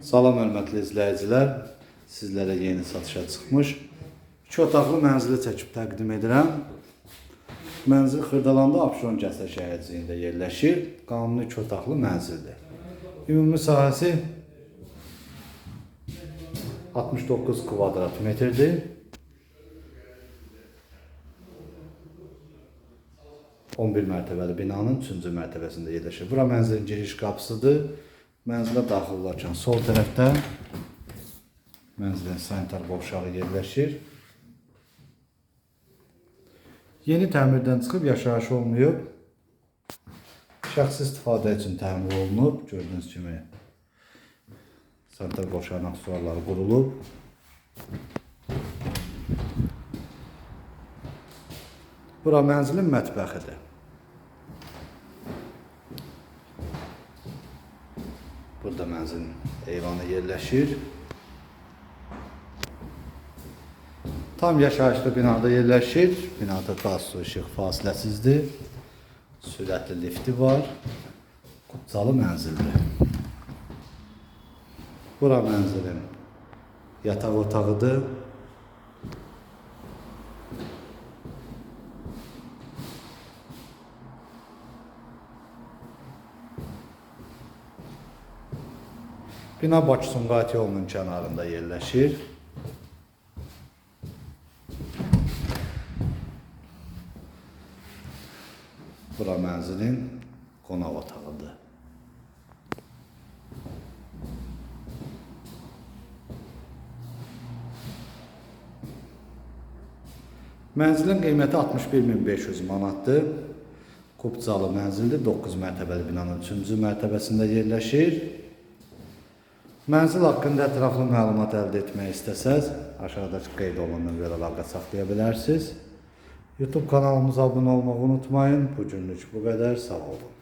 Salam hörmətli izləyicilər. Sizlərə yeni satışa çıxmış 2 otaqlı mənzili çəkib təqdim edirəm. Mənzil Xırdalanda Abşeron Gəsə şəhərciyində yerləşir. Qanuni 2 otaqlı mənzildir. Ümumi sahəsi 69 kvadrat metrdir. 11 mərtəbəli binanın 3-cü mərtəbəsində yerləşir. Bura mənzilin giriş qapısıdır. Mənzilə daxil olarkən sol tərəfdə mənzilin sanitar qovşağı yerləşir. Yeni təmirdən çıxıb yaşayış olmayıb. Şəxsi istifadə üçün təmir olunub. Gördüyünüz kimi sanitar qovşağının aksesuarları qurulub. Bura mənzilin mətbəxidir. Burada mənzilin eyvanı yerləşir. Tam yaşayışlı binada yerləşir. Binada qaz, su, işıq fasiləsizdir. Sürətli lifti var. Qubcalı mənzildir. Bura mənzilin yataq otağıdır. Bina Bakı-Sumqayıt yolunun kənarında yerləşir. Bura mənzilin qonaq otağıdır. Mənzilin qiyməti 61500 manatdır. Kubcalı mənzildir. 9 mərtəbəli binanın 3-cü mərtəbəsində yerləşir. Mənzil haqqında ətraflı məlumat əldə etmək istəsəz, aşağıdakı qeyd olunan əlaqə saxlaya bilərsiniz. YouTube kanalımıza abunə olmağı unutmayın. Bu günlük bu qədər. Sağ olun.